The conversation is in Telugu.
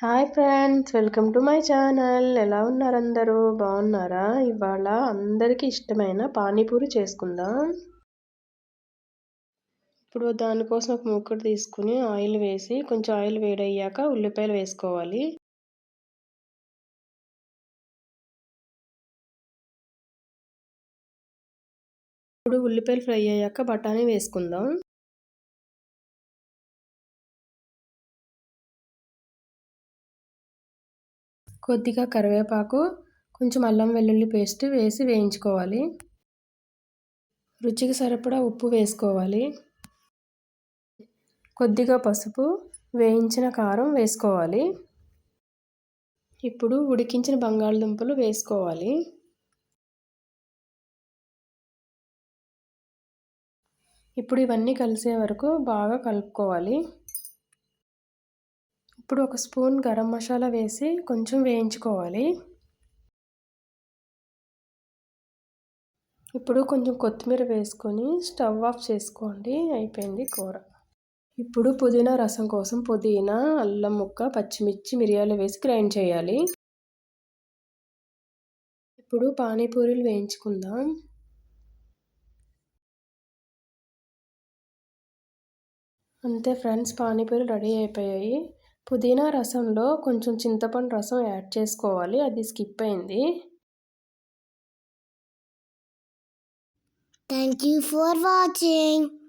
Hi friends welcome to my channel. ఎలా ఉన్నారు అందరూ? బాగున్నారా? ఇవాళ అందరికీ ఇష్టమైన పానీపూరి చేసుకుందాం. ఇప్పుడు దానికోసం ఒక ముక్కడు తీసుకుని ఆయిల్ వేసి కొంచెం ఆయిల్ వేడయ్యాక ఉల్లిపాయలు వేసుకోవాలి. ఇప్పుడు ఉల్లిపాయలు ఫ్రై అయ్యాక బఠానీ వేసుకుందాం. కొద్దిగా కరివేపాకు కొంచెం అల్లం వెల్లుల్లి పేస్ట్ వేసి వేయించుకోవాలి. రుచికి సరిపడా ఉప్పు వేసుకోవాలి. కొద్దిగా పసుపు వేయించిన కారం వేసుకోవాలి. ఇప్పుడు ఉడికించిన బంగాళదుంపలు వేసుకోవాలి. ఇప్పుడు ఇవన్నీ కలిసే వరకు బాగా కలుపుకోవాలి. ఇప్పుడు ఒక స్పూన్ గరం మసాలా వేసి కొంచెం వేయించుకోవాలి. ఇప్పుడు కొంచెం కొత్తిమీర వేసుకొని స్టవ్ ఆఫ్ చేసుకోండి. అయిపోయింది కూర. ఇప్పుడు పుదీనా రసం కోసం పుదీనా అల్లం ముక్క పచ్చిమిర్చి మిరియాలు వేసి గ్రైండ్ చేయాలి. ఇప్పుడు పానీపూరీలు వేయించుకుందాం. అంతే ఫ్రెండ్స్ పానీపూరి రెడీ అయిపోయాయి. పుదీనా రసంలో కొంచెం చింతపండు రసం యాడ్ చేసుకోవాలి. అది స్కిప్ అయింది. Thank you for watching